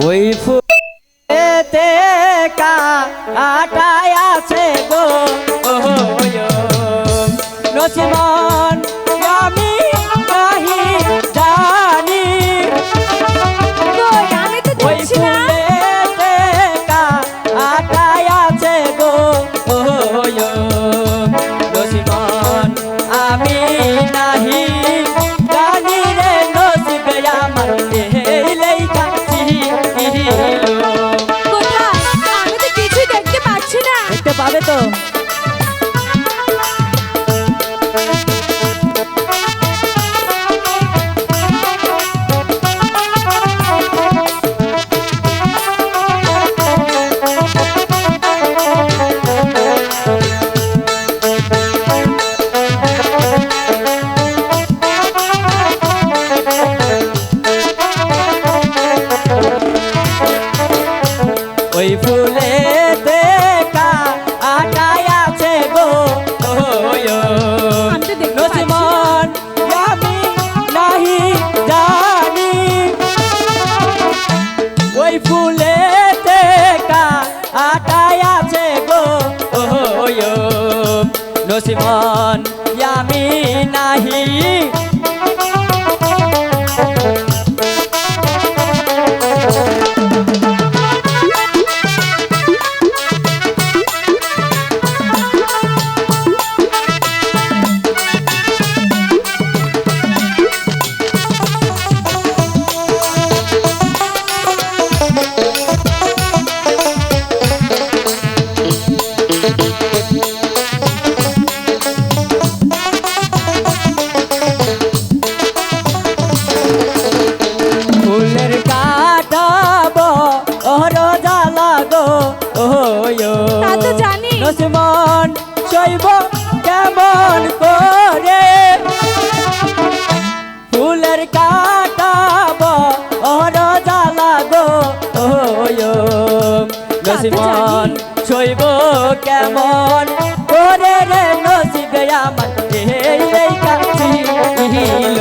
ওই ফুলেতে কাটায় আছে গো। নচিবা আছে গো। নসিমান আমি নাহি। জীবন সইব কেমন? করে রে নসিবে আমার এই কাছিল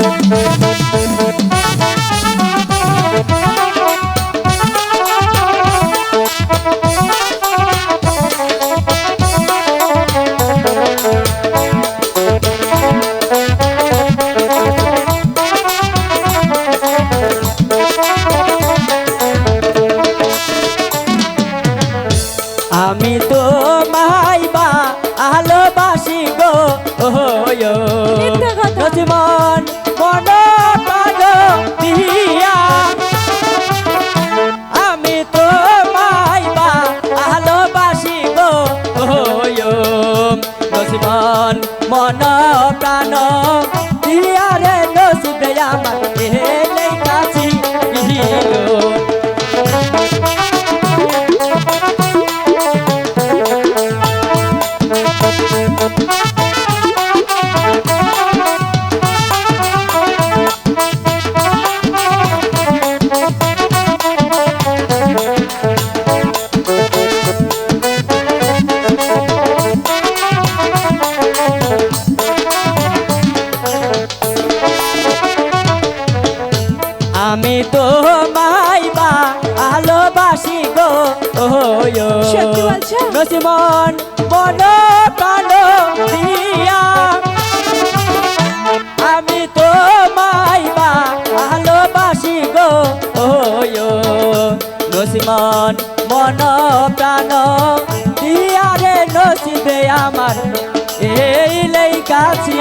Thank মন প্রাণ নসিমন বড় কালো দিয়া। আমি তো মাইবা ভালোবাসি গো ওয়ো নসিমন, মন, প্রাণ দিয়া রে নসিবে আমার। এই লেই কাছি।